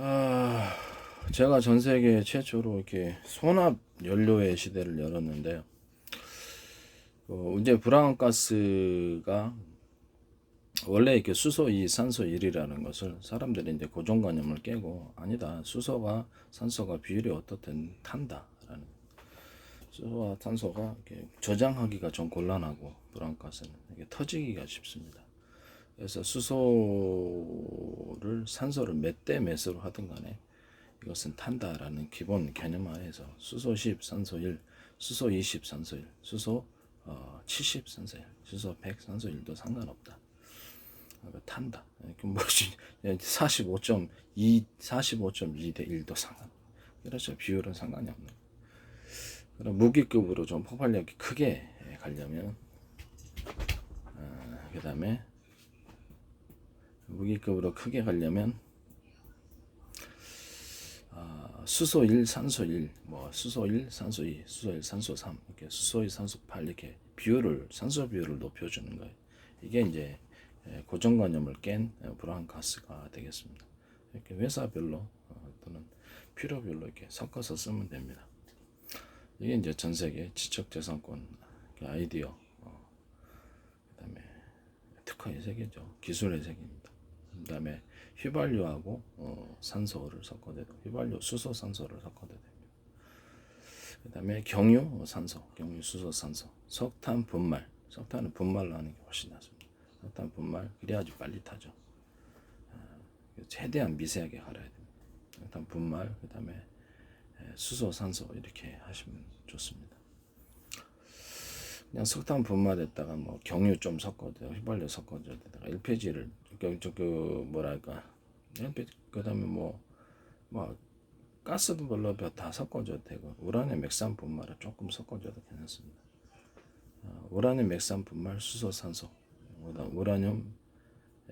아, 제가 전 세계 최초로 이렇게 혼합 연료의 시대를 열었는데요. 어, 이제 브라운가스가 원래 이렇게 수소 2, 산소 1이라는 것을 사람들이 이제 고정관념을 깨고 아니다. 수소가 산소가 비율이 어떻든 탄다라는 수소와 탄소가 이렇게 저장하기가 좀 곤란하고 브라운가스는 이게 터지기가 쉽습니다. 그래서 수소를 산소를 몇 대 몇으로 하든 간에 이것은 탄다라는 기본 개념하에서 수소 10, 산소 1, 수소 20, 산소 1, 수소 어, 70, 산소 1, 수소 100, 산소 1도 상관없다. 그러니까 탄다. 이렇게 뭐지 45.2, 45.2 대 1도 상관. 그렇죠. 비율은 상관이 없는. 그럼 무기급으로 좀 폭발력이 크게 가려면 어, 그 다음에 무기급으로 크게 가려면 아, 수소 1, 산소 1, 뭐 수소 1, 산소 2, 수소 1, 산소 3 이렇게 수소 2, 산소 8 이렇게 비율을 산소 비율을 높여주는 거예요. 이게 이제 예, 고정관념을 깬 브라운 가스가 되겠습니다. 이렇게 회사별로 어, 또는 필요별로 이렇게 섞어서 쓰면 됩니다. 이게 이제 전 세계 지적재산권 아이디어, 어, 그다음에 특허의 세계죠, 기술의 세계입니다. 그다음에 휘발유하고 어, 산소를 섞어도 되고 휘발유, 수소, 산소를 섞어도 됩니다. 그다음에 경유, 산소, 경유, 수소, 산소, 석탄, 분말, 석탄은 분말로 하는 게 훨씬 낫습니다. 석탄, 분말 그래야지 빨리 타죠. 어, 최대한 미세하게 갈아야 됩니다. 석탄, 분말, 그다음에 예, 수소, 산소 이렇게 하시면 좋습니다. 그냥 석탄 분말에다가 뭐 경유 좀 섞어도 휘발유 되다가 LPG를 저그 뭐랄까 LPG 그다음에 뭐뭐 가스도 별로 다 섞어줘도 되고 우라늄 맥산 분말을 조금 섞어줘도 괜찮습니다. 어, 우라늄 맥산 분말 수소 산소 그다음 우라늄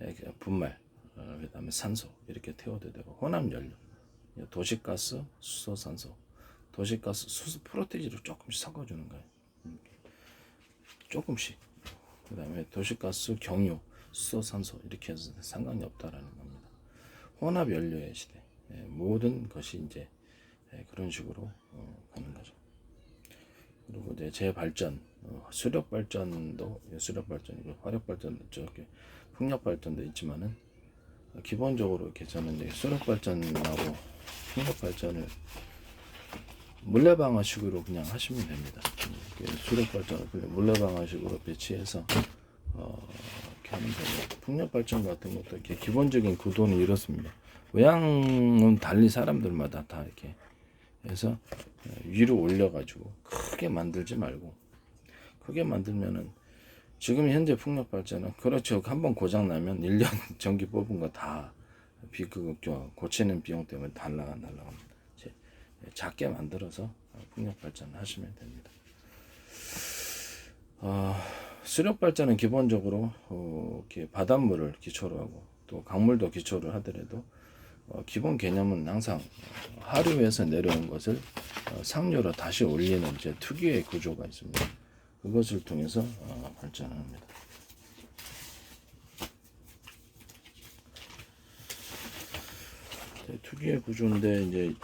에, 분말 어, 그다음에 산소 이렇게 태워도 되고 혼합 연료 도시가스 수소 산소 도시가스 수소 프로테이지를 조금씩 섞어주는 거예요. 조금씩. 그 다음에 도시가스, 경유, 수소, 산소 이렇게 해서 상관이 없다라는 겁니다. 혼합 연료의 시대. 예, 모든 것이 이제 예, 그런 식으로 어, 가는 거죠. 그리고 이제 재발전, 어, 수력 발전도 예, 수력 발전이고 화력 발전도 저렇게 풍력 발전도 있지만은 어, 기본적으로 이렇게 저는 이제 수력 발전하고 풍력 발전을 물레 방아식으로 그냥 하시면 됩니다. 수력 발전을 그냥 물레 방아식으로 배치해서 어, 이렇게 하면 되고 풍력 발전 같은 것도 이렇게 기본적인 구도는 이렇습니다. 모양은 달리 사람들마다 다 이렇게 해서 어, 위로 올려가지고 크게 만들지 말고 크게 만들면은 지금 현재 풍력 발전은 그렇죠. 한번 고장 나면 1년 전기 뽑은 거 다 비그 고치는 비용 때문에 달라가 날라갑니다. 작게 만들어서 풍력 발전을 하시면 됩니다. 어, 수력 발전은 기본적으로 어, 이렇게 바닷물을 기초로 하고 또 강물도 기초로 하더라도 어, 기본 개념은 항상 하류에서 내려온 것을 어, 상류로 다시 올리는 이제 특유의 구조가 있습니다. 그것을 통해서 어, 발전합니다. 네, 특유의 구조인데 이제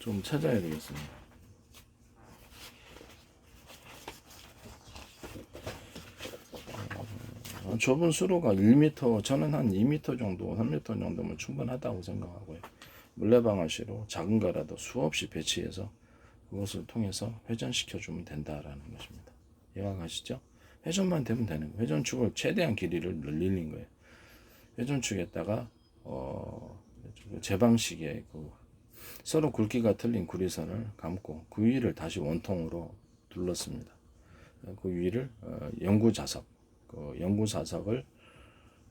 좀 찾아야 되겠습니다. 어, 좁은 수로가 1m, 저는 한 2m 정도, 3m 정도면 충분하다고 생각하고요. 물레방아시로 작은 거라도 수없이 배치해서 그것을 통해서 회전시켜 주면 된다라는 것입니다. 이해가 가시죠? 회전만 되면 되는 거예요. 회전축을 최대한 길이를 늘리는 거예요. 회전축에다가 어, 제 방식의 그 서로 굵기가 틀린 구리선을 감고 그 위를 다시 원통으로 둘렀습니다. 그 위를 어, 연구 자석, 그 연구 자석을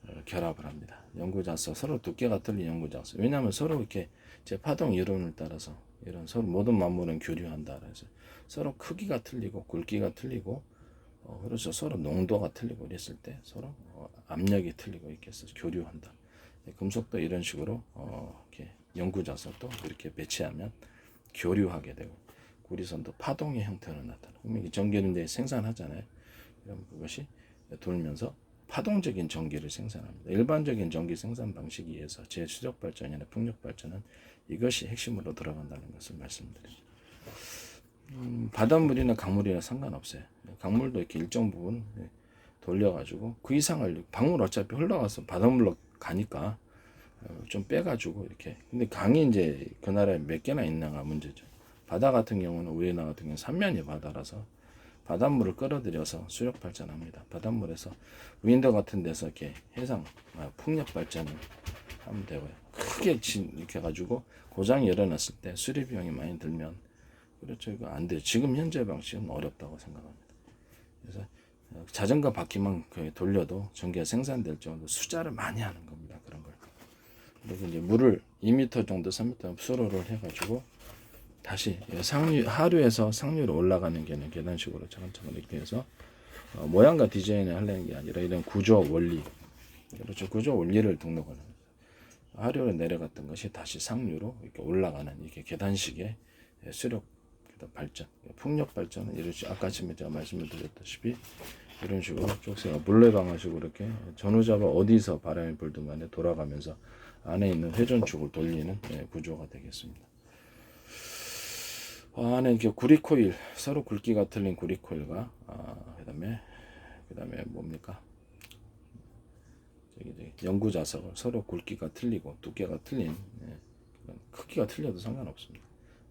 어, 결합을 합니다. 연구 자석 서로 두께가 틀린 연구 자석. 왜냐하면 서로 이렇게 제 파동 이론을 따라서 이런 서로 모든 만물은 교류한다. 그래서 서로 크기가 틀리고 굵기가 틀리고 어, 그래서 서로 농도가 틀리고 이랬을 때 서로 어, 압력이 틀리고 이렇게 해서 교류한다. 예, 금속도 이런 식으로 어, 이렇게 연구 자석도 이렇게 배치하면 교류하게 되고 구리선도 파동의 형태로 나타나. 그러면 이 전기를 생산하잖아요. 그럼 그것이 돌면서 파동적인 전기를 생산합니다. 일반적인 전기 생산 방식에 의해서 제수력 발전이나 풍력 발전은 이것이 핵심으로 들어간다는 것을 말씀드립니다. 음, 바닷물이나 강물이나 상관없어요. 강물도 이렇게 일정 부분 예, 돌려가지고 그 이상을 강물 어차피 흘러가서 바닷물로 가니까 어, 좀 빼가지고 이렇게 근데 강이 이제 그 나라에 몇 개나 있나가 문제죠. 바다 같은 경우는 우리나라 같은 경우는 삼면이 바다라서 바닷물을 끌어들여서 수력 발전합니다. 바닷물에서 윈더 같은 데서 이렇게 해상 아, 풍력 발전을 하면 되고요. 크게 진- 이렇게 해가지고 고장이 일어났을 때 수리 비용이 많이 들면 그렇죠 이거 안 돼요. 지금 현재 방식은 어렵다고 생각합니다. 그래서 어, 자전거 바퀴만 그 돌려도 전기가 생산될 정도 수자를 많이 하는 겁니다. 그리고 이제 물을 2m 정도, 3m 수로를 해가지고 다시 상류 하류에서 상류로 올라가는 게는 계단식으로 차근차근 이렇게 해서 어, 모양과 디자인을 하려는 게 아니라 이런 구조 원리 그렇죠 구조 원리를 등록을. 하류로 내려갔던 것이 다시 상류로 이렇게 올라가는 이게 계단식의 수력 발전, 풍력 발전은 이렇게 아까 지금 제가 말씀을 드렸다시피 이런 식으로 쪽새가 물레 방아식으로 이렇게 전후자가 어디서 바람이 불든 간에 돌아가면서 안에 있는 회전축을 돌리는 예, 구조가 되겠습니다. 어, 안에 이렇게 구리 코일 서로 굵기가 틀린 구리 코일과 아, 그다음에 그다음에 뭡니까? 저기 저기 연구 자석을 서로 굵기가 틀리고 두께가 틀린 예, 크기가 틀려도 상관없습니다.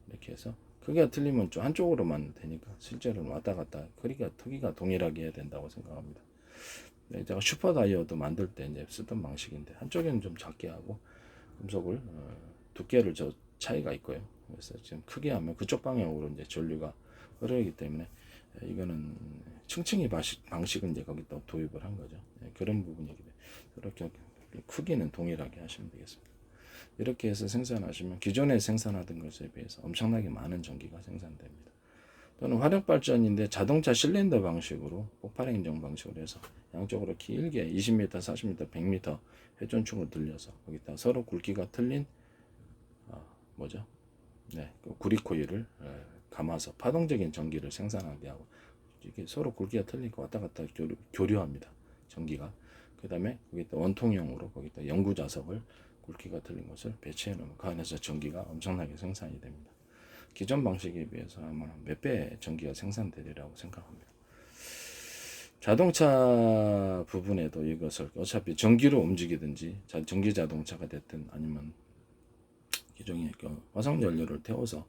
이렇게 해서 크기가 틀리면 좀 한쪽으로만 되니까 실제로는 왔다 갔다 크기가 크기가 동일하게 해야 된다고 생각합니다. 네, 제가 슈퍼 다이어도 만들 때 이제 쓰던 방식인데 한쪽에는 좀 작게 하고 금속을 어, 두께를 저 차이가 있고요. 그래서 지금 크게 하면 그쪽 방향으로 이제 전류가 흐르기 때문에 에, 이거는 층층이 방식, 방식은 이제 거기다 도입을 한 거죠. 예, 그런 부분이기 때문에 이렇게 크기는 동일하게 하시면 되겠습니다. 이렇게 해서 생산하시면 기존에 생산하던 것에 비해서 엄청나게 많은 전기가 생산됩니다. 또는 화력 발전인데 자동차 실린더 방식으로 폭발 행정 방식으로 해서 양쪽으로 길게 20m, 40m, 100m 회전축을 들려서 거기다 서로 굵기가 틀린 어, 뭐죠? 네, 그 구리 코일을 에, 감아서 파동적인 전기를 생산하게 하고 이게 서로 굵기가 틀리니까 왔다 갔다 교류, 교류합니다. 전기가. 그 다음에 거기다 원통형으로 거기다 연구 자석을 굵기가 틀린 것을 배치해 놓으면 그 안에서 전기가 엄청나게 생산이 됩니다. 기존 방식에 비해서 아마 몇 배 전기가 생산되리라고 생각합니다. 자동차 부분에도 이것을 어차피 전기로 움직이든지 자- 전기 자동차가 됐든 아니면 기존의 그 화석 연료를 태워서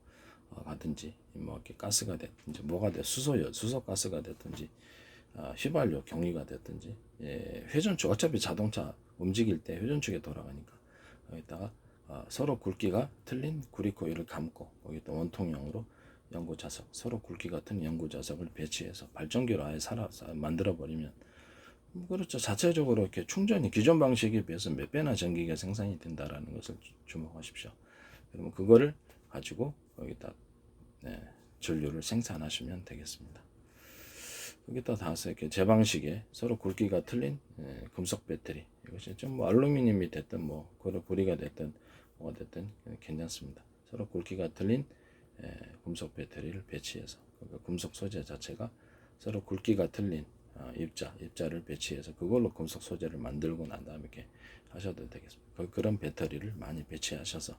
어, 가든지 뭐 이렇게 가스가 됐든지 뭐가 돼 수소 수소 가스가 됐든지 아, 휘발유 경유가 됐든지 예, 회전축 어차피 자동차 움직일 때 회전축에 돌아가니까 여기다가 어, 서로 굵기가 틀린 구리 코일을 감고 거기다 원통형으로 연구 자석 서로 굵기 같은 연구 자석을 배치해서 발전기로 아예 살아 만들어 버리면 뭐 그렇죠 자체적으로 이렇게 충전이 기존 방식에 비해서 몇 배나 전기가 생산이 된다라는 것을 주- 주목하십시오. 그러면 그거를 가지고 여기다 네, 전류를 생산하시면 되겠습니다. 여기다 다서 이렇게 제 방식에 서로 굵기가 틀린 예, 금속 배터리 이것이 좀뭐 알루미늄이 됐든 뭐 고리 고리가 됐든 됐든 괜찮습니다. 서로 굵기가 틀린 예, 금속 배터리를 배치해서 그 금속 소재 자체가 서로 굵기가 틀린 어, 입자 입자를 배치해서 그걸로 금속 소재를 만들고 난 다음에 이렇게 하셔도 되겠습니다. 그- 그런 배터리를 많이 배치하셔서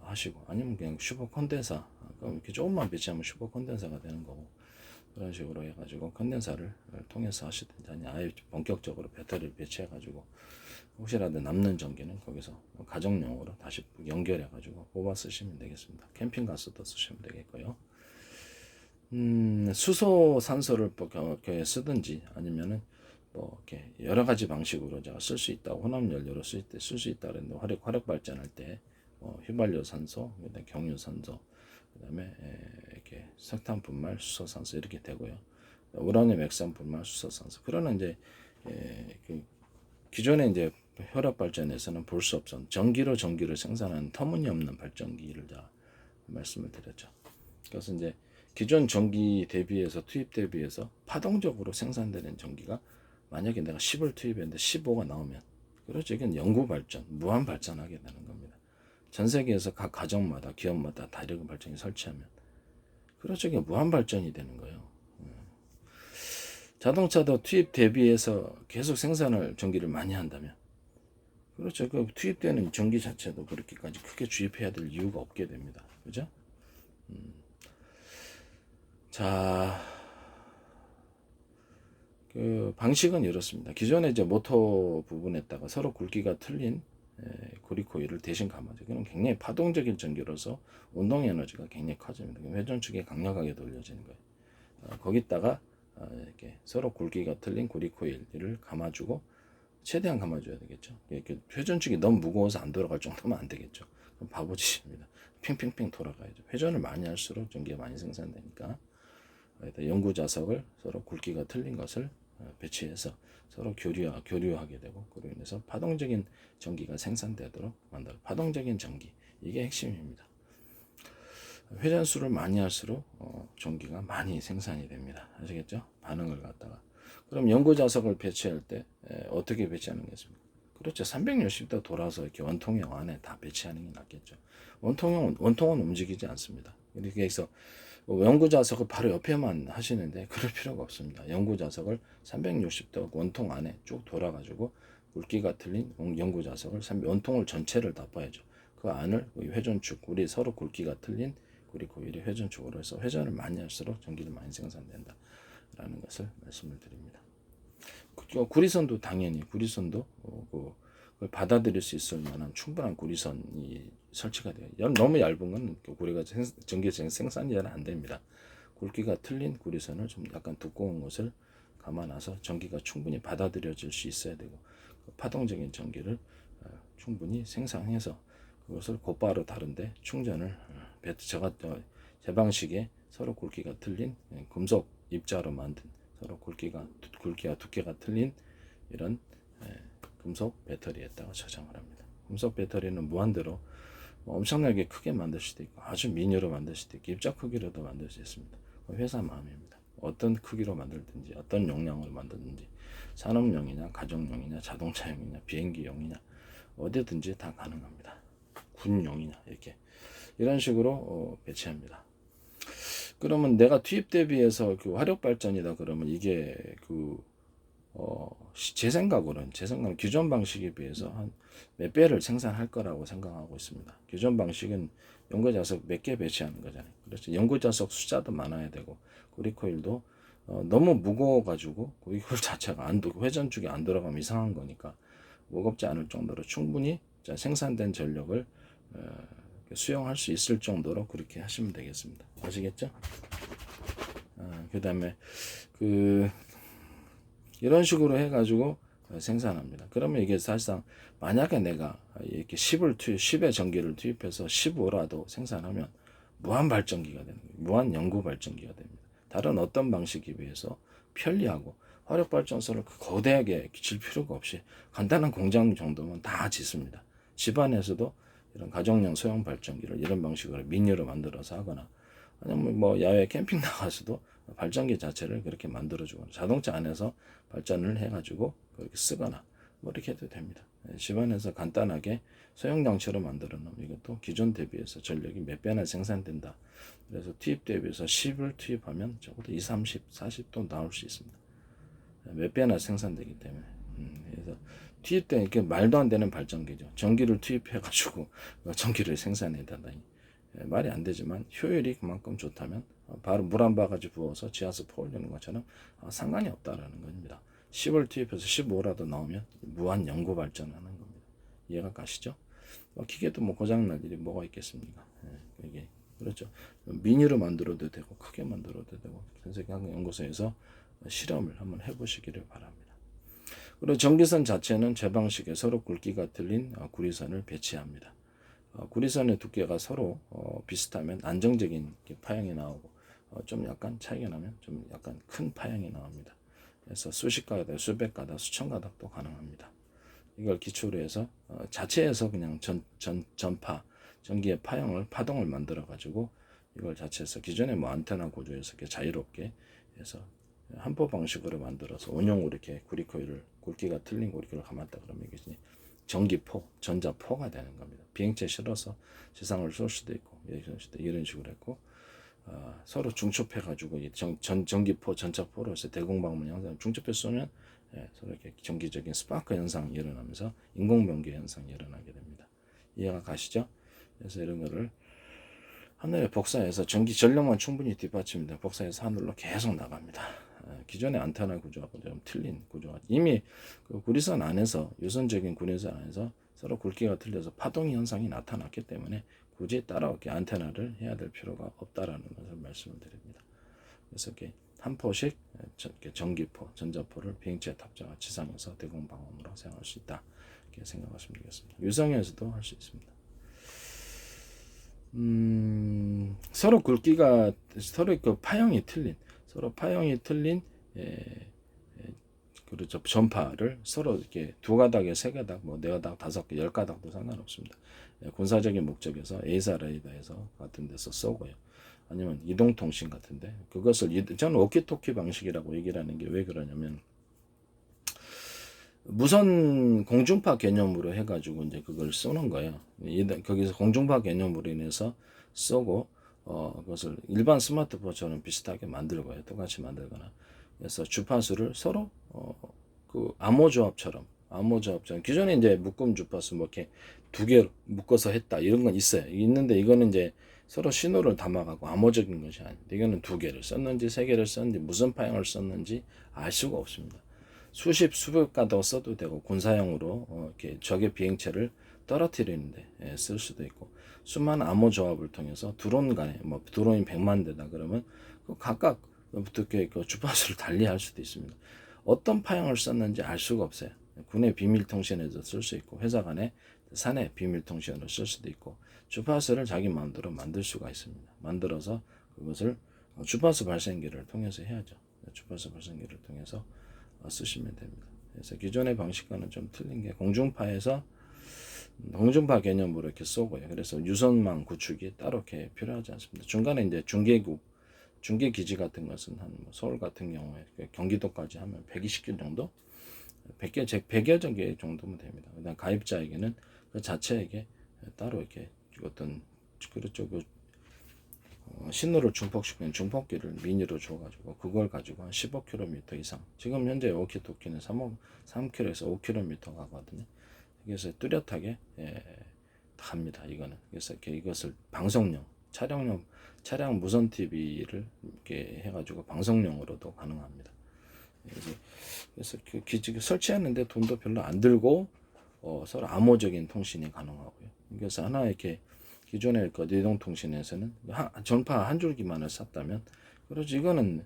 하시고 아니면 그냥 슈퍼 콘덴사 그럼 이렇게 조금만 배치하면 슈퍼 콘덴사가 되는 거고 그런 식으로 해가지고 컨덴사를 통해서 하시든지 아니 아예 본격적으로 배터리를 배치해가지고 혹시라도 남는 전기는 거기서 가정용으로 다시 연결해가지고 뽑아 쓰시면 되겠습니다. 캠핑 가스도 쓰시면 되겠고요. 음, 수소 산소를 뭐 겨- 겨- 쓰든지 아니면은 뭐 이렇게 여러 가지 방식으로 제가 쓸 수 있다 혼합 연료로 쓸 수 있다 그랬는데 화력 화력 발전할 때 뭐 휘발유 산소, 경유 산소, 그 다음에 에, 이렇게 석탄 분말, 수소 산소 이렇게 되고요. 우라늄 액상 분말, 수소 산소. 그러나 이제 에, 그 기존에 이제 혈압 발전에서는 볼 수 없던 전기로 전기를 생산하는 터무니없는 발전기를 자 말씀을 드렸죠. 그래서 이제 기존 전기 대비해서 투입 대비해서 파동적으로 생산되는 전기가 만약에 내가 10을 투입했는데 15가 나오면 그렇죠. 이건 연구 발전, 무한 발전하게 되는 겁니다. 전 세계에서 각 가정마다 기업마다 다 이런 발전기 설치하면 그렇죠. 무한 발전이 되는 거예요. 음. 자동차도 투입 대비해서 계속 생산을 전기를 많이 한다면 그렇죠. 그 투입되는 전기 자체도 그렇게까지 크게 주입해야 될 이유가 없게 됩니다. 그죠? 음. 자, 그 방식은 이렇습니다. 기존에 이제 모터 부분에다가 서로 굵기가 틀린 에, 고리코일을 대신 감아줘. 그는 굉장히 파동적인 전기로서 운동 에너지가 굉장히 커집니다. 회전 축이 강력하게 돌려지는 거예요. 어, 거기다가 어, 이렇게 서로 굵기가 틀린 고리코일을 감아주고 최대한 감아줘야 되겠죠. 이렇게 회전축이 너무 무거워서 안 돌아갈 정도면 안 되겠죠. 그럼 바보짓입니다. 팽팽팽 돌아가야죠. 회전을 많이 할수록 전기가 많이 생산되니까 여기다 연구 자석을 서로 굵기가 틀린 것을 어, 배치해서 서로 교류하, 교류하게 되고 그로 인해서 파동적인 전기가 생산되도록 만들어 파동적인 전기 이게 핵심입니다. 회전수를 많이 할수록 어, 전기가 많이 생산이 됩니다. 아시겠죠? 반응을 갖다가 그럼 연구 자석을 배치할 때 에, 어떻게 배치하는 게 있습니까? 그렇죠. 360도 돌아서 이렇게 원통형 안에 다 배치하는 게 낫겠죠. 원통형 원통은 움직이지 않습니다. 이렇게 해서 연구 자석을 바로 옆에만 하시는데 그럴 필요가 없습니다. 연구 자석을 360도 원통 안에 쭉 돌아가지고 굵기가 틀린 연구 자석을 원통을 전체를 다 봐야죠. 그 안을 회전축, 우리 서로 굵기가 틀린 그리고 이리 회전축으로 해서 회전을 많이 할수록 전기를 많이 생산된다. 라는 것을 말씀을 드립니다. 그 구리선도 당연히 구리선도 어, 그, 받아들일 수 있을 만한 충분한 구리선이 설치가 돼요. 너무 얇은 건 구리가 전기 생산이 잘 안 됩니다. 굵기가 틀린 구리선을 좀 약간 두꺼운 것을 감아놔서 전기가 충분히 받아들여질 수 있어야 되고 그 파동적인 전기를 어, 충분히 생산해서 그것을 곧바로 다른데 충전을 어, 저가 제 방식에 서로 굵기가 틀린 예, 금속 입자로 만든 서로 굵기가 굵기와 두께가 틀린 이런 예, 금속 배터리에다가 저장을 합니다. 금속 배터리는 무한대로 뭐 엄청나게 크게 만들 수도 있고 아주 미니로 만들 수도 있고 입자 크기로도 만들 수 있습니다. 회사 마음입니다. 어떤 크기로 만들든지 어떤 용량으로 만들든지 산업용이냐 가정용이냐 자동차용이냐 비행기용이냐 어디든지 다 가능합니다. 군용이냐 이렇게 이런 식으로 어, 배치합니다. 그러면 내가 투입 대비해서 그 화력 발전이다 그러면 이게 그 어, 제 생각으로는 제 생각은 기존 방식에 비해서 한 몇 배를 생산할 거라고 생각하고 있습니다. 기존 방식은 연구 자석 몇 개 배치하는 거잖아요. 그래서 연구 자석 숫자도 많아야 되고 구리코일도 어, 너무 무거워가지고 구리코일 자체가 안 회전축이 안 들어가면 이상한 거니까 무겁지 않을 정도로 충분히 생산된 전력을 어, 수용할 수 있을 정도로 그렇게 하시면 되겠습니다. 아시겠죠? 아, 그 다음에 그 이런 식으로 해가지고 생산합니다. 그러면 이게 사실상 만약에 내가 이렇게 10을 투입, 10의 전기를 투입해서 15라도 생산하면 무한 발전기가 되는 거예요. 무한 연구 발전기가 됩니다. 다른 어떤 방식에 비해서 편리하고 화력 발전소를 그 거대하게 질 필요가 없이 간단한 공장 정도면 다 짓습니다. 집안에서도 이런 가정용 소형 발전기를 이런 방식으로 미니로 만들어서 하거나 아니면 뭐 야외 캠핑 나가서도 발전기 자체를 그렇게 만들어주거나 자동차 안에서 발전을 해가지고 그렇게 쓰거나 뭐 이렇게 해도 됩니다. 예, 집안에서 간단하게 소형 장치로 만들어 놓으면 이것도 기존 대비해서 전력이 몇 배나 생산된다. 그래서 투입 대비해서 10을 투입하면 적어도 2, 30, 40도 나올 수 있습니다. 예, 몇 배나 생산되기 때문에. 음, 그래서 투입된 이게 말도 안 되는 발전기죠. 전기를 투입해가지고 전기를 생산해야 된다니 예, 말이 안 되지만 효율이 그만큼 좋다면 어, 바로 물 한 바가지 부어서 지하수 퍼올리는 것처럼 어, 상관이 없다라는 겁니다. 10을 투입해서 15라도 나오면 무한 연구 발전하는 겁니다. 이해가 가시죠? 어, 기계도 뭐 고장 날 일이 뭐가 있겠습니까? 예, 이게 그렇죠. 미니로 만들어도 되고 크게 만들어도 되고 전 세계 연구소에서 실험을 한번 해보시기를 바랍니다. 그리고 전기선 자체는 제 방식에 서로 굵기가 틀린 어, 구리선을 배치합니다. 어, 구리선의 두께가 서로 어, 비슷하면 안정적인 파형이 나오고 좀 약간 차이가 나면 좀 약간 큰 파형이 나옵니다. 그래서 수십 가닥, 수백 가닥, 수천 가닥도 가능합니다. 이걸 기초로 해서 자체에서 그냥 전, 전, 전파, 전기의 파형을, 파동을 만들어 가지고 이걸 자체에서 기존의 뭐 안테나 구조에서 자유롭게 해서 한포 방식으로 만들어서 원형으로 이렇게 구리 코일을 굵기가 틀린 고리를 감았다 그러면 이게 전기포, 전자포가 되는 겁니다. 비행체 실어서 지상을 쏠 수도 있고 이런 식으로 했고 어, 서로 중첩해 가지고 전 전기포 전차포로 해서 대공방문 현상 중첩해 쏘면 예, 서로 이렇게 정기적인 스파크 현상이 일어나면서 인공변기 현상이 일어나게 됩니다. 이해가 가시죠? 그래서 이런 거를 하늘에 복사해서 전기 전력만 충분히 뒷받침돼 복사해서 하늘로 계속 나갑니다. 어, 기존의 안테나 구조하고 좀 틀린 구조가 이미 그 구리선 안에서 유선적인 구리선 안에서 서로 굵기가 틀려서 파동 현상이 나타났기 때문에 굳이 따라오게 안테나를 해야 될 필요가 없다라는 것을 말씀을 드립니다. 그래서 이렇게 한 포씩 전기포, 전자포를 비행체에 탑재한 지상에서 대공 방어으로 사용할 수 있다. 이렇게 생각하시면 되겠습니다. 유성에서도 할 수 있습니다. 음, 서로 굵기가 서로 그 파형이 틀린 서로 파형이 틀린 그렇죠 전파를 서로 이렇게 두 가닥에 세 가닥 뭐 네 가닥 다섯 개 열 가닥도 상관없습니다. 예, 군사적인 목적에서 에이사 레이더에서 같은 데서 쏘고요. 아니면 이동통신 같은데 그것을 이- 저는 워키토키 방식이라고 얘기를 하는 게 왜 그러냐면 무선 공중파 개념으로 해가지고 이제 그걸 쏘는 거예요. 이- 거기서 공중파 개념으로 인해서 쏘고 어 그것을 일반 스마트폰처럼 비슷하게 만들고요. 똑같이 만들거나 그래서 주파수를 서로 어 그 암호 조합처럼 암호 조합처럼 기존에 이제 묶음 주파수 뭐 이렇게 두 개로 묶어서 했다 이런 건 있어요. 있는데 이거는 이제 서로 신호를 담아가고 암호적인 것이 아닌데 이거는 두 개를 썼는지 세 개를 썼는지 무슨 파형을 썼는지 알 수가 없습니다. 수십 수백 가닥 써도 되고 군사용으로 어, 이렇게 적의 비행체를 떨어뜨리는데 예, 쓸 수도 있고 수많은 암호 조합을 통해서 드론 간에 뭐 드론이 100만 대다 그러면 그 각각 어떻게 그 주파수를 달리할 수도 있습니다. 어떤 파형을 썼는지 알 수가 없어요. 군의 비밀 통신에도 쓸 수 있고 회사 간의 사내 비밀 통신으로 쓸 수도 있고 주파수를 자기 마음대로 만들 수가 있습니다. 만들어서 그것을 어, 주파수 발생기를 통해서 해야죠. 주파수 발생기를 통해서 어, 쓰시면 됩니다. 그래서 기존의 방식과는 좀 틀린 게 공중파에서 공중파 개념으로 이렇게 쏘고요. 그래서 유선망 구축이 따로 이렇게 필요하지 않습니다. 중간에 이제 중계국, 중계 기지 같은 것은 한뭐 서울 같은 경우에 그 경기도까지 하면 120개 정도, 100개, 100여 개 정도면 됩니다. 그다음 가입자에게는 그 자체에게 따로 이렇게 어떤 그렇죠 그 어, 신호를 중폭시키는 중폭기를 미니로 줘가지고 그걸 가지고 한 15km 이상 지금 현재 워키토키는 3, 3km에서 5km 가거든요. 그래서 뚜렷하게 예, 갑니다. 이거는 그래서 이렇게 이것을 방송용 촬영용 차량 무선 TV를 이렇게 해가지고 방송용으로도 가능합니다. 그래서, 그래서 그 기지 설치하는데 돈도 별로 안 들고 어, 서로 암호적인 통신이 가능하고요. 그래서 하나 이렇게 기존의 그 이동통신에서는 한, 전파 한 줄기만을 샀다면 그렇지 이거는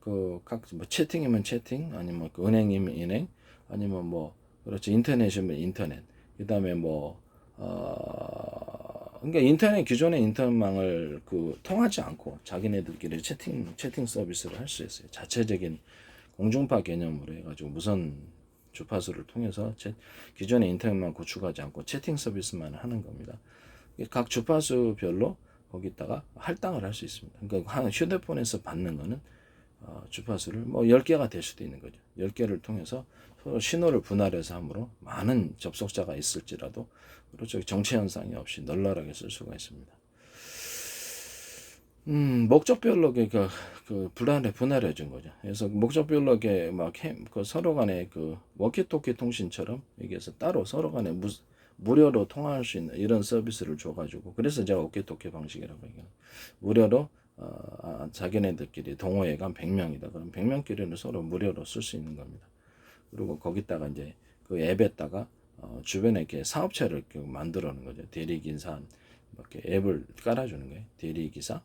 그각뭐 채팅이면 채팅 아니면 그 은행이면 은행 아니면 뭐 그렇지 인터넷이면 인터넷 그다음에 뭐 어, 그러니까 인터넷 기존의 인터넷망을 그 통하지 않고 자기네들끼리 채팅 채팅 서비스를 할 수 있어요. 자체적인 공중파 개념으로 해가지고 무선 주파수를 통해서 채, 기존의 인터넷망 구축하지 않고 채팅 서비스만 하는 겁니다. 각 주파수별로 거기다가 할당을 할 수 있습니다. 그러니까 한 휴대폰에서 받는 거는 어, 주파수를 뭐 10개가 될 수도 있는 거죠. 10개를 통해서 서로 신호를 분할해서 함으로 많은 접속자가 있을지라도 그렇죠. 정체 현상이 없이 널널하게 쓸 수가 있습니다. 음, 목적별로 그, 그, 그 분할해, 분할해 준 거죠. 그래서 목적별로 이렇게 막 해, 그 서로 간에 그 워키토키 통신처럼 여기에서 따로 서로 간에 무, 무료로 통화할 수 있는 이런 서비스를 줘가지고 그래서 제가 워키토키 방식이라고 얘기해요. 무료로 어, 아, 자기네들끼리 동호회가 한 100명이다. 그럼 100명끼리는 서로 무료로 쓸 수 있는 겁니다. 그리고 거기다가 이제 그 앱에다가 어, 주변에 이렇게 사업체를 이렇게 만들어 놓은 거죠. 대리기사 이렇게 앱을 깔아주는 거예요. 대리기사,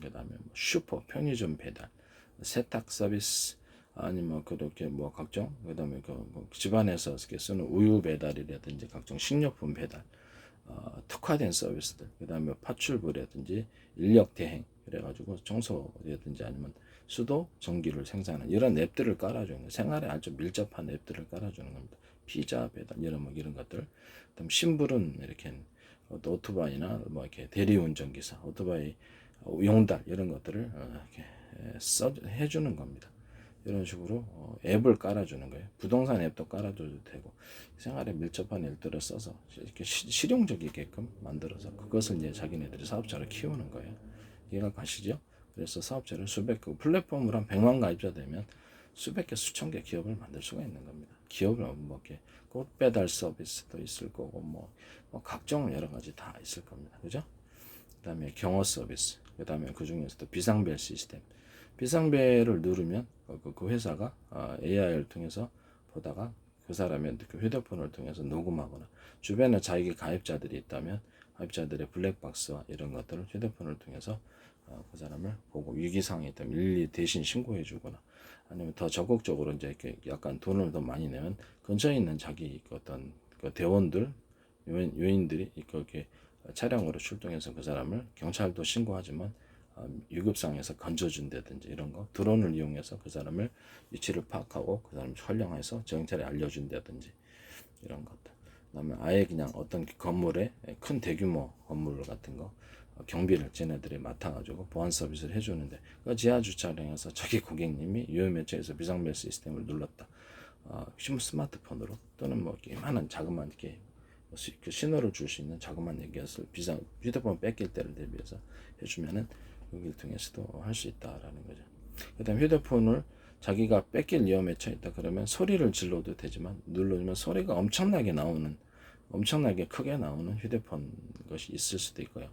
그 다음에 뭐 슈퍼 편의점 배달, 세탁 서비스 아니면 그렇게 뭐 각종 그다음에 그 뭐 집안에서 이렇게 쓰는 우유 배달이라든지 각종 식료품 배달, 어, 특화된 서비스들, 그다음에 파출부라든지 인력 대행 그래가지고 청소라든지 아니면 수도 전기를 생산하는 이런 앱들을 깔아주는 거예요. 생활에 아주 밀접한 앱들을 깔아주는 겁니다. 피자 배달 이런 뭐 이런 것들. 그다음 심부름 이렇게 어, 또 오토바이나 뭐 이렇게 대리운전 기사, 오토바이 어, 용달 이런 것들을 어, 이렇게 써 해주는 겁니다. 이런 식으로 어, 앱을 깔아주는 거예요. 부동산 앱도 깔아줘도 되고 생활에 밀접한 앱들을 써서 이렇게 시, 실용적이게끔 만들어서 그것을 이제 자기네들이 사업자로 키우는 거예요. 이해가 가시죠? 그래서 사업체를 수백 개 플랫폼으로 한 100만 가입자 되면 수백 개 수천 개 기업을 만들 수가 있는 겁니다. 기업을 뭐 이렇게 꽃 배달 서비스도 있을 거고 뭐, 뭐 각종 여러 가지 다 있을 겁니다. 그죠? 그다음에 경호 서비스, 그다음에 그 중에서도 비상벨 시스템. 비상벨을 누르면 그, 그 회사가 어, AI를 통해서 보다가 그 사람의 그 휴대폰을 통해서 녹음하거나 주변에 자기 가입자들이 있다면 가입자들의 블랙박스와 이런 것들을 휴대폰을 통해서 어, 그 사람을 보고 위기 상황이 있다면 일일이 대신 신고해 주거나 아니면 더 적극적으로 이제 이렇게 약간 돈을 더 많이 내면 근처에 있는 자기 그 어떤 그 대원들 요인, 요인들이 이렇게 차량으로 출동해서 그 사람을 경찰도 신고하지만 어, 유급상에서 건져준다든지 이런 거 드론을 이용해서 그 사람을 위치를 파악하고 그 사람을 활용해서 경찰에 알려준다든지 이런 것들. 그다음에 아예 그냥 어떤 건물에 큰 대규모 건물 같은 거 어, 경비를 쟤네들이 맡아가지고 보안 서비스를 해주는데 그 지하 주차장에서 자기 고객님이 유효매체에서 비상벨 시스템을 눌렀다. 어, 스마트폰으로 또는 뭐 많은 자그만 이렇게 시- 그 신호를 줄 수 있는 자그만 얘기것을 비상 휴대폰 뺏길 때를 대비해서 해주면은 여기를 통해서도 할 수 있다라는 거죠. 그다음 휴대폰을 자기가 뺏길 위험에 처했다 그러면 소리를 질러도 되지만 눌러주면 소리가 엄청나게 나오는 엄청나게 크게 나오는 휴대폰 것이 있을 수도 있고요.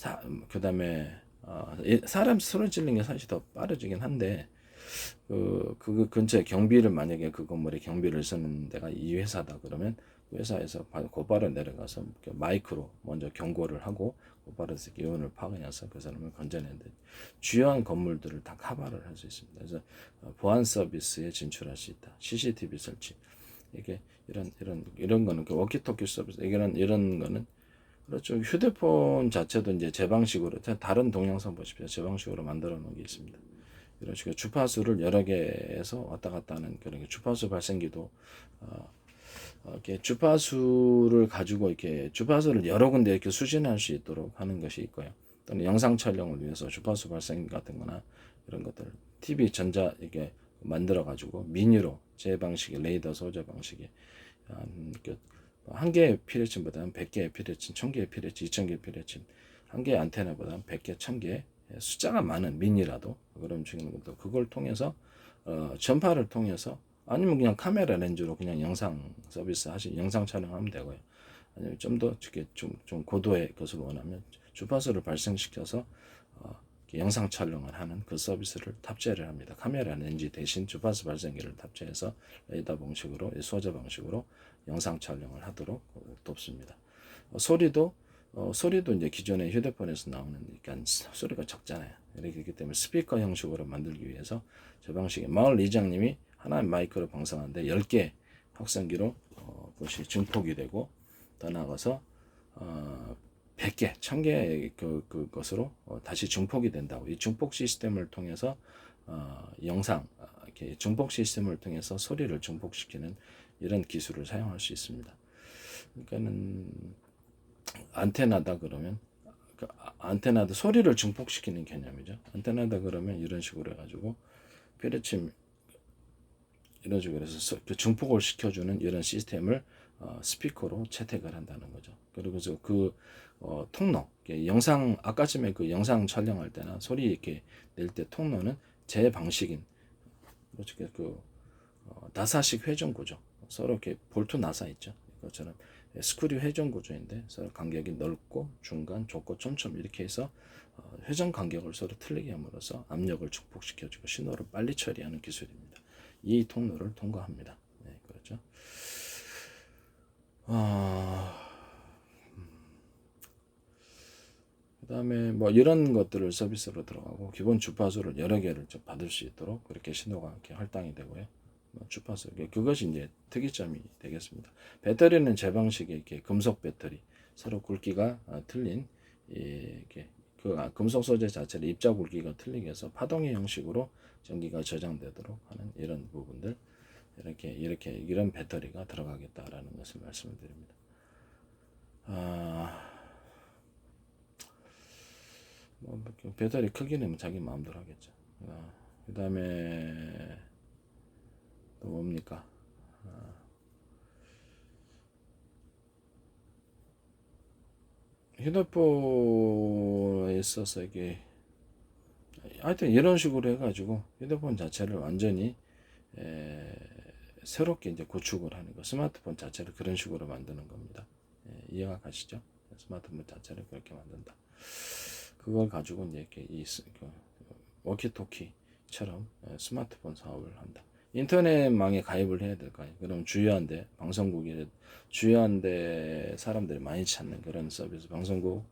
사, 그다음에 어, 이- 사람 지르는 게 사실 더 빠르지긴 한데 그, 그 근처에 경비를 만약에 그 건물에 경비를 쓰는 데가 이 회사다 그러면 그 회사에서 바- 곧바로 내려가서 마이크로 먼저 경고를 하고 곧바로 해서 요원을 파견해서 그 사람을 건져내는 데 주요한 건물들을 다 커버를 할 수 있습니다. 그래서 어, 보안 서비스에 진출할 수 있다. CCTV 설치 이게 이런 이런 이런 거는 그 워키토키 서비스 이런 이런 거는 그렇죠. 휴대폰 자체도 이제 제 방식으로 다른 동영상 보십시오. 제 방식으로 만들어 놓은 게 있습니다. 이런 식으로 주파수를 여러 개에서 왔다 갔다 하는 그런 게 주파수 발생기도 어, 어, 이렇게 주파수를 가지고 이렇게 주파수를 여러 군데 이렇게 수신할 수 있도록 하는 것이 있고요. 또는 영상 촬영을 위해서 주파수 발생 같은 거나 이런 것들 TV 전자 이렇게 만들어 가지고 미니로 제 방식의 레이더 소재 방식의 한, 개의 피레침보다는 100개의 피레침, 1000개의 피레침, 2000개의 피레침, 한 개의 안테나보다는 100개, 1000개 숫자가 많은 미니라도 그런 중인 것도 그걸 통해서 어, 전파를 통해서 아니면 그냥 카메라 렌즈로 그냥 영상 서비스 하시 영상 촬영하면 되고요. 아니면 좀 더 이렇게 좀, 좀 고도의 것을 원하면 주파수를 발생시켜서 어, 영상 촬영을 하는 그 서비스를 탑재를 합니다. 카메라 렌즈 대신 주파수 발생기를 탑재해서 레이더 방식으로 소재 방식으로 영상 촬영을 하도록 돕습니다. 어, 소리도 어, 소리도 이제 기존의 휴대폰에서 나오는 그러니까 소리가 적잖아요. 이렇기 때문에 스피커 형식으로 만들기 위해서 저 방식에 마을 이장님이 하나의 마이크로 방송하는데 10개 확성기로 어, 그것이 증폭이 되고 더 나아가서 어, 100개, 1000개 그, 그 것으로 어, 다시 증폭이 된다고. 이 증폭 시스템을 통해서 어, 영상, 어, 이렇게 증폭 시스템을 통해서 소리를 증폭시키는 이런 기술을 사용할 수 있습니다. 그러니까는 안테나다 그러면 그 아- 안테나도 소리를 증폭시키는 개념이죠. 안테나다 그러면 이런 식으로 해가지고 페르침 이런 식으로 해서 소- 그 증폭을 시켜주는 이런 시스템을 어, 스피커로 채택을 한다는 거죠. 그리고 그 어, 통로, 영상 아까쯤에 그 영상 촬영할 때나 소리 이렇게 낼 때 통로는 제 방식인 어떻게 그 어, 나사식 회전 구조 서로 이렇게 볼트 나사 있죠. 이것처럼 스크류 회전 구조인데 서로 간격이 넓고 중간 좁고 촘촘 이렇게 해서 어, 회전 간격을 서로 틀리게 함으로써 압력을 증폭시켜주고 신호를 빨리 처리하는 기술입니다. 이 통로를 통과합니다. 네, 그렇죠. 아, 그다음에 뭐 이런 것들을 서비스로 들어가고 기본 주파수를 여러 개를 좀 받을 수 있도록 그렇게 신호가 이렇게 할당이 되고요. 뭐 주파수 그것이 이제 특이점이 되겠습니다. 배터리는 제 방식의 이렇게 금속 배터리 서로 굵기가 아, 틀린 이렇게 그 아, 금속 소재 자체를 입자 굵기가 틀리게 해서 파동의 형식으로 전기가 저장되도록 하는 이런 부분들 이렇게 이렇게 이런 배터리가 들어가겠다라는 것을 말씀을 드립니다. 아, 뭐 배터리 크기는 뭐 자기 마음대로 하겠죠. 아, 그 다음에 또 뭡니까? 아, 휴대폰에 있어서 이게 하여튼 이런 식으로 해가지고 휴대폰 자체를 완전히 에, 새롭게 이제 구축을 하는 거 스마트폰 자체를 그런 식으로 만드는 겁니다. 예, 이해가 가시죠? 스마트폰 자체를 그렇게 만든다. 그걸 가지고 이제 이렇게 이 스- 그 워키토키처럼 예, 스마트폰 사업을 한다. 인터넷망에 가입을 해야 될거 아니에요. 그럼 주요한데 방송국이 주요한데 사람들이 많이 찾는 그런 서비스 방송국,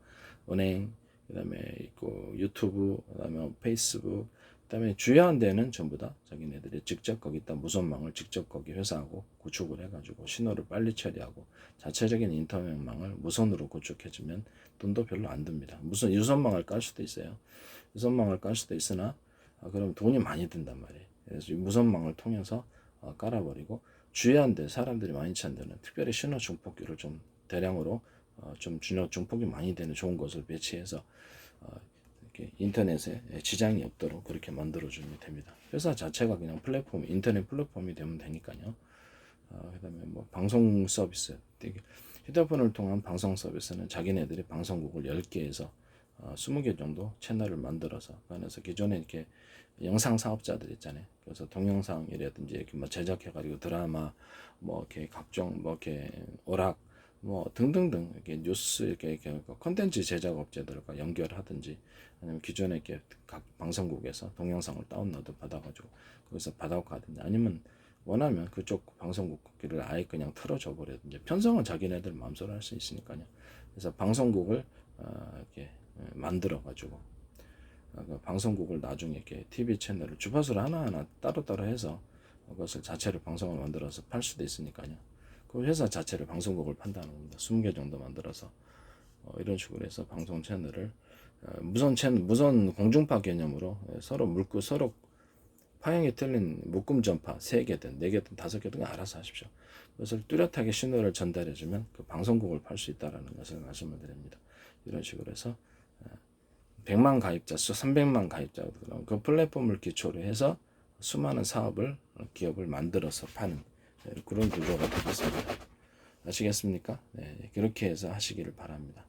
은행, 그다음에 있고 유튜브, 그다음에 페이스북, 그다음에 주요한 데는 전부 다 자기네들이 직접 거기다 무선망을 직접 거기 회사하고 구축을 해가지고 신호를 빨리 처리하고 자체적인 인터넷망을 무선으로 구축해주면 돈도 별로 안 듭니다. 무슨 유선망을 깔 수도 있어요. 유선망을 깔 수도 있으나 아, 그럼 돈이 많이 든단 말이에요. 그래서 이 무선망을 통해서 어, 깔아버리고 주요한데 사람들이 많이 찾는 특별히 신호 중폭기를 좀 대량으로 어, 좀 중요 중폭이 많이 되는 좋은 것을 배치해서 어, 이렇게 인터넷에 지장이 없도록 그렇게 만들어주면 됩니다. 회사 자체가 그냥 플랫폼, 인터넷 플랫폼이 되면 되니까요. 어, 그다음에 뭐 방송 서비스, 휴대폰을 통한 방송 서비스는 자기네들이 방송국을 10개에서 어, 20개 정도 채널을 만들어서 그 안에서 기존에 이렇게 영상 사업자들 있잖아요. 그래서 동영상이라든지 이렇게 뭐 제작해가지고 드라마, 뭐 이렇게 각종 뭐 이렇게 오락, 뭐 등등등 이렇게 뉴스 이렇게 이렇게 컨텐츠 제작 업체들과 연결하든지 아니면 기존에 이렇게 각 방송국에서 동영상을 다운로드 받아가지고 거기서 받아가든지 아니면 원하면 그쪽 방송국기를 아예 그냥 틀어줘 버려든지 편성은 자기네들 마음대로 할 수 있으니까요. 그래서 방송국을 어, 이렇게 만들어 가지고 그 방송국을 나중에 이렇게 TV 채널을 주파수를 하나하나 따로따로 해서 그것을 자체를 방송을 만들어서 팔 수도 있으니까요. 그 회사 자체를 방송국을 판다는 겁니다. 20개 정도 만들어서 어, 이런 식으로 해서 방송 채널을 어, 무선 채널, 무선 공중파 개념으로 예, 서로 물고 서로 파형이 틀린 묶음 전파 3개든 4개든 5개든 알아서 하십시오. 그것을 뚜렷하게 신호를 전달해주면 그 방송국을 팔 수 있다라는 것을 말씀을 드립니다. 이런 식으로 해서 100만 가입자 수 300만 가입자 그 플랫폼을 기초로 해서 수많은 사업을 기업을 만들어서 파는 네, 그런 구조가 되겠습니다. 아시겠습니까? 네, 그렇게 해서 하시기를 바랍니다.